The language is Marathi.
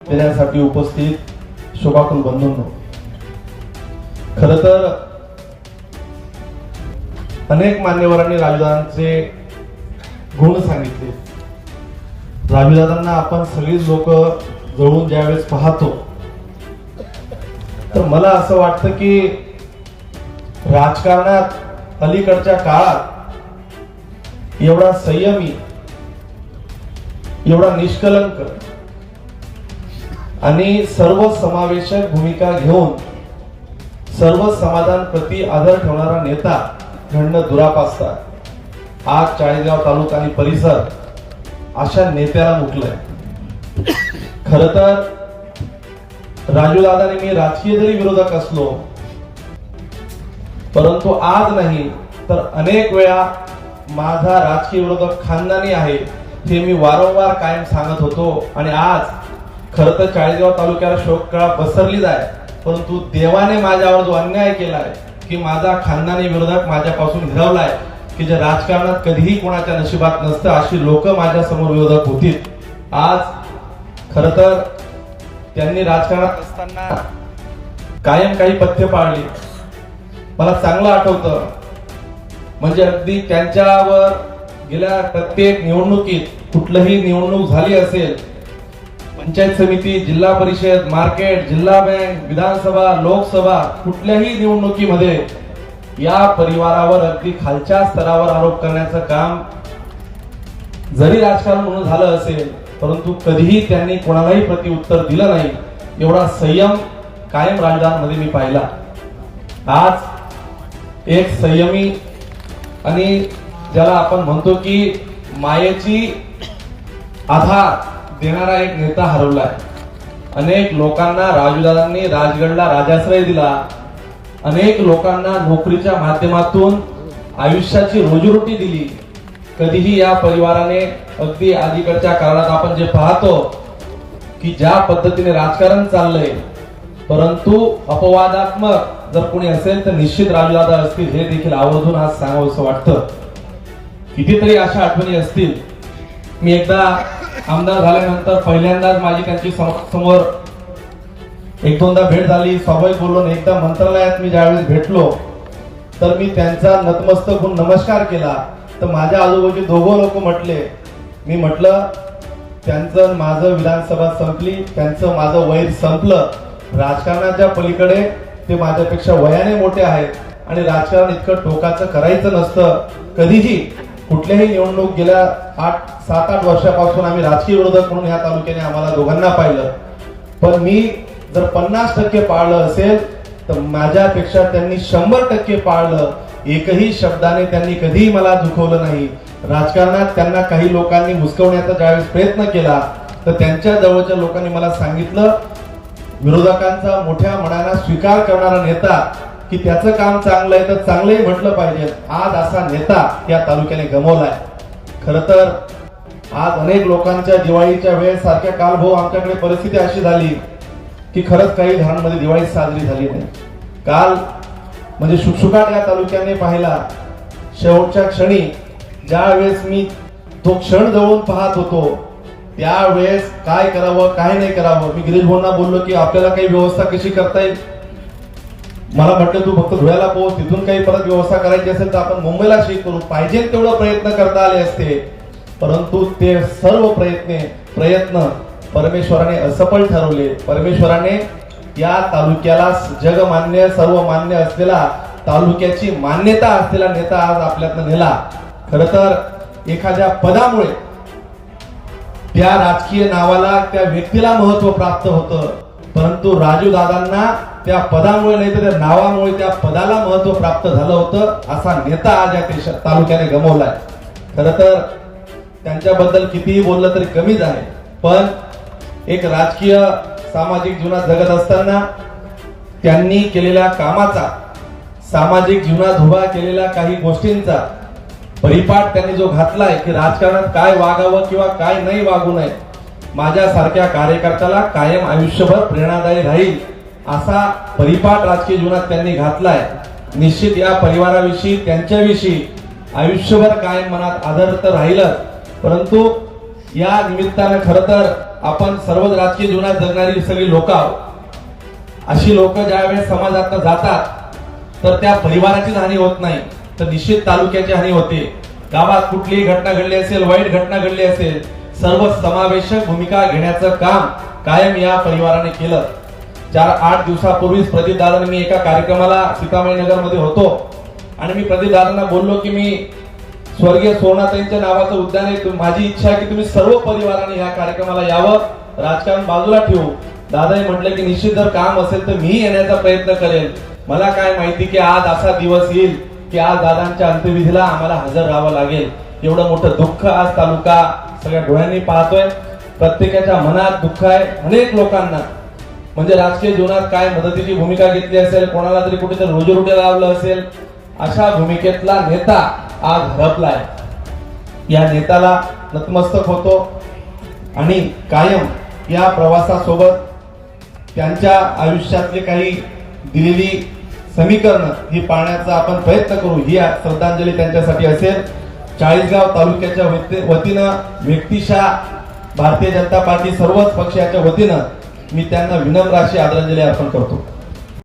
देण्यासाठी उपस्थित शोभाकुल बंधूंनो खर तर अनेक मान्यवरांनी राजूदादांचे गुण सांगितले. राजूदादांना आपण सगळीच लोक जवळून ज्यावेळेस पाहतो तर मला असं वाटतं की राजकारणात अलीकडच्या काळात एवढा संयमी एवढा निष्कलंक आणि सर्व समावेशक भूमिका घेऊन सर्व समाधान प्रति आदर ठेवणारा नेता घडणं दुरापासता आज चाळीसगाव तालुका आणि परिसर अशा नेत्याला मुकलंय. खर तर राजू दादाने मी राजकीय जरी विरोधक असलो परंतु आज नाही तर अनेक वेळा माझा राजकीय विरोधक खानदानी आहे हे मी वारंवार कायम सांगत होतो. आणि आज खर तर चाळीसगाव तालुक्याला शोककळा पसरलीच आहे परंतु देवाने माझ्यावर जो अन्याय केला आहे की माझा खानदानी विरोधक माझ्यापासून हिरवलाय की जे राजकारणात कधीही कोणाच्या नशिबात नसतं अशी लोक माझ्यासमोर विरोधक होती आज खर तर त्यांनी राजकारणात असताना कायम काही पथ्य पाळली. मला चांगलं आठवतं म्हणजे अगदी त्यांच्यावर गेल्या प्रत्येक निवडणुकीत कुठलंही निवडणूक झाली असेल पंचायत समिती जिल्हा परिषद मार्केट जिल्हा बँक विधानसभा लोकसभा कुठल्याही निवडणुकीमध्ये या परिवारावर अगदी खालच्या स्तरावर आरोप करण्याचं काम जरी राजकारण म्हणून झालं असेल परंतु कधीही त्यांनी कोणालाही प्रतिउत्तर दिलं नाही एवढा संयम कायम राजधानमध्ये मी पाहिला. आज एक संयमी आणि ज्याला आपण म्हणतो की मायेची आधार देणारा एक नेता हरवलाय. अनेक लोकांना राजूदादांनी राजगडला राजाश्रय दिला. अनेक लोकांना नोकरीच्या माध्यमातून आयुष्याची रोजीरोटी दिली. कधीही या परिवाराने अगदी अलीकडच्या काळात आपण जे पाहतो की ज्या पद्धतीने राजकारण चाललंय परंतु अपवादात्मक जर कोणी असेल तर निश्चित राजूदादा असतील हे देखील आवर्जून आज सांगावं असं वाटतं. कितीतरी अशा आठवणी असतील. मी एकदा आमदार झाल्यानंतर पहिल्यांदाच माझी त्यांची सम- समोर एक दोनदा भेट झाली. स्वाभाविक बोललो एकदा मंत्रालयात मी ज्यावेळेस भेटलो तर मी त्यांचा नतमस्तक होऊन नमस्कार केला. तर माझ्या आजूबाजू दोघं लोक म्हटले मी म्हटलं त्यांचं माझं विधानसभा संपली त्यांचं माझं वैर संपलं. राजकारणाच्या पलीकडे ते माझ्यापेक्षा वयाने मोठे आहेत आणि राजकारण इतकं टोकाचं करायचं नसतं. कधीही कुठल्याही निवडणूक गेल्या आठ सात आठ वर्षापासून आम्ही राजकीय विरोधक म्हणून ह्या तालुक्याने आम्हाला दोघांना पाहिलं. पण मी जर पन्नास टक्के पाळलं असेल तर माझ्यापेक्षा त्यांनी शंभर टक्के पाळलं. एकही शब्दाने त्यांनी कधीही मला दुखवलं नाही. राजकारणात त्यांना काही लोकांनी मुसकवण्याचा ज्यावेळेस प्रयत्न केला तर त्यांच्या जवळच्या लोकांनी मला सांगितलं विरोधकांचा मोठ्या मनाला स्वीकार करणारा नेता की त्याचं काम चांगलं आहे तर चांगलंही म्हटलं पाहिजे. आज असा नेता या तालुक्याने गमावलाय. खर तर आज अनेक लोकांच्या दिवाळीच्या वेळेस सारख्या काल आमच्याकडे परिस्थिती अशी झाली की खरंच काही घरांमध्ये दिवाळी साजरी झाली नाही. काल म्हणजे शुकशुकाट या तालुक्याने पाहिला. शेवटच्या क्षणी ज्या वेळेस मी तो क्षण जवळून पाहत होतो त्यावेळेस काय करावं काय नाही करावं मी गिरीश भाऊंना बोललो की आपल्याला काही व्यवस्था कशी करता येईल? मला म्हटलं तू फक्त धुळ्याला पोहोच तिथून काही परत व्यवस्था करायची असेल तर आपण मुंबईला शिक करू. पाहिजे तेवढं प्रयत्न करता आले असते. परंतु ते सर्व प्रयत्न प्रयत्न परमेश्वराने असफल ठरवले. परमेश्वराने या तालुक्याला जगमान्य सर्वमान्य असलेला तालुक्याची मान्यता असलेला नेता आज आपल्यातनं नेला. खर तर एखाद्या पदामुळे त्या राजकीय नावाला त्या व्यक्तीला महत्त्व प्राप्त होतं. परंतु राजू दादांना त्या पदामुळे नाही तर त्या नावामुळे त्या पदाला महत्त्व प्राप्त झालं होतं असा नेता आज या देशात तालुक्याने गमवलाय. खर तर त्यांच्याबद्दल कितीही बोललं तरी कमीच आहे. पण एक राजकीय सामाजिक जीवनात जगत असताना त्यांनी केलेल्या कामाचा सामाजिक जीवनात उभा केलेल्या काही गोष्टींचा परिपाठ त्यांनी जो घातलाय की राजकारणात काय वागावं किंवा काय नाही वागू नये माझ्यासारख्या कार्यकर्त्याला कायम आयुष्यभर प्रेरणादायी राहील. असा परिपाठ राजकीय जीवनात त्यांनी घातलाय. निश्चित या परिवाराविषयी त्यांच्याविषयी आयुष्यभर कायम मनात आदर तर राहिलं परंतु या निमित्तानं खर तर आपण सर्वच राजकीय जीवनात जगणारी सगळी लोक अशी लोक ज्यावेळेस समाजात जातात तर त्या परिवाराची हानी होत नाही. तर निश्चित तालुक्याची हानी होते. गावात कुठलीही घटना घडली असेल वाईट घटना घडली असेल सर्व समावेशक भूमिका घेण्याचं काम कायम या परिवाराने केलं. चार आठ दिवसापूर्वीच प्रदीप मी एका कार्यक्रमाला सीतामाई नगरमध्ये होतो. आणि मी प्रदीप दादांना बोललो की मी स्वर्गीय सोनाताईंच्या नावाचं उद्यान आहे. माझी इच्छा आहे की तुम्ही सर्व परिवाराने या कार्यक्रमाला यावं. राजकारण बाजूला ठेवू. दादाही म्हटलं की निश्चित जर काम असेल तर मी येण्याचा प्रयत्न करेल. मला काय माहिती की आज असा दिवस येईल की आज दादांच्या अंत्यविधीला आम्हाला हजर राहावं लागेल. एवढं मोठं दुःख आज तालुका सगळ्या डोळ्यांनी पाहतोय. प्रत्येकाच्या मनात दुःख आहे. अनेक लोकांना म्हणजे राजकीय जीवनात काय मदतीची भूमिका घेतली असेल कोणाला तरी कुठेतरी रोजीरोटी लावलं असेल अशा भूमिकेतला नेता आज हरपलाय या नेत्याला नतमस्तक होतो आणि कायम या प्रवासासोबत त्यांच्या आयुष्यातले काही दिलेली समीकरणं ही पाळण्याचा आपण प्रयत्न करू. ही श्रद्धांजली त्यांच्यासाठी असेल. चाळीसगाव तालुक्याच्या वतीनं व्यक्तिशा भारतीय जनता पार्टी सर्वच पक्षाच्या वतीनं मी त्यांना विनम्र अशी आदरांजली अर्पण करतो.